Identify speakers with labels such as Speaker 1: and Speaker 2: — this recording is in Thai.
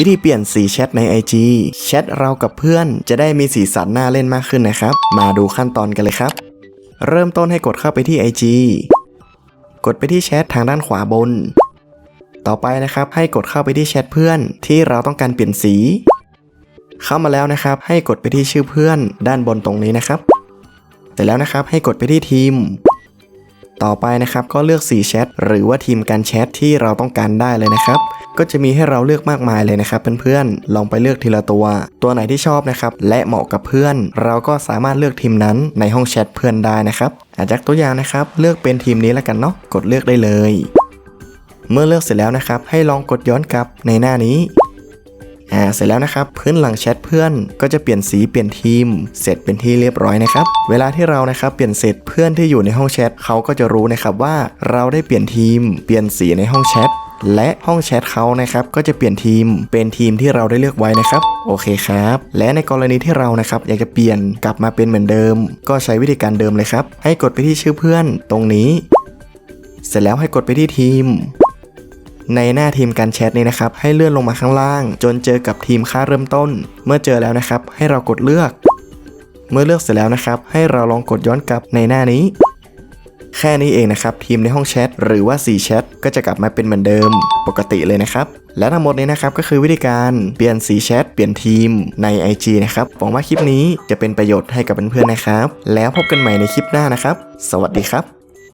Speaker 1: วิธีเปลี่ยนสีแชทใน IG แชทเรากับเพื่อน จะได้มีสีสันน่าเล่นมากขึ้นนะครับ มาดูขั้นตอนกันเลยครับ เริ่มต้นให้กดเข้าไปที่ IG กดไปที่แชททางด้านขวาบน ต่อไปนะครับให้กดเข้าไปที่แชทเพื่อนที่เราต้องการเปลี่ยนสี เข้ามาแล้วนะครับ ให้กดไปที่ชื่อเพื่อนด้านบนตรงนี้นะครับเสร็จแล้วนะครับให้กดไปที่ทีม ต่อไปนะครับก็เลือกสีแชทหรือว่าทีมการแชทที่เราต้องการได้เลยนะครับ ก็จะมีให้เราเลือกมากมายเลยนะครับเพื่อนๆ ลองไปเลือกทีละตัว ตัวไหนที่ชอบนะครับและเหมาะกับเพื่อน เราก็สามารถเลือกทีมนั้นในห้องแชทเพื่อนได้นะครับอาจากตัวอย่างนะครับเลือกเป็นทีมนี้แล้วกันเนาะกดเลือกได้เลย เมื่อเลือกเสร็จแล้วนะครับให้ลองกดย้อนกลับในหน้านี้อ่าเสร็จแล้วนะครับพื้นหลังแชทเพื่อนก็จะเปลี่ยนสีเปลี่ยนทีม เสร็จเป็นที่เรียบร้อยนะครับ เวลาที่เรานะครับเปลี่ยนเสร็จเพื่อนที่อยู่ในห้องแชทเขาก็จะรู้นะครับว่าเราได้เปลี่ยนทีม เปลี่ยนสีในห้องแชท และห้องแชทเขานะครับก็จะเปลี่ยนทีมเป็นทีมที่เราได้เลือกไว้นะครับ โอเคครับ และในกรณีที่เรานะครับอยากจะเปลี่ยนกลับมาเป็นเหมือนเดิม ก็ใช้วิธีการเดิมเลยครับ ให้กดไปที่ชื่อเพื่อนตรงนี้ เสร็จแล้วให้กดไปที่ทีมในหน้าทีมการแชทนี้นะครับ ให้เลื่อนลงมาข้างล่าง จนเจอกับทีมค่าเริ่มต้น เมื่อเจอแล้วนะครับ ให้เรากดเลือก เมื่อเลือกเสร็จแล้วนะครับ ให้เราลองกดย้อนกลับในหน้านี้ แค่นี้เองนะครับทีมในห้องแชทหรือว่าสีแชทก็จะกลับมาเป็นเหมือนเดิมปกติเลยนะครับและทั้งหมดนี้นะครับก็คือวิธีการเปลี่ยนสีแชทเปลี่ยนทีมใน IG นะครับหวังว่าคลิปนี้จะเป็นประโยชน์ให้กับเพื่อนๆนะครับ แล้วพบกันใหม่ในคลิปหน้านะครับ สวัสดีครับ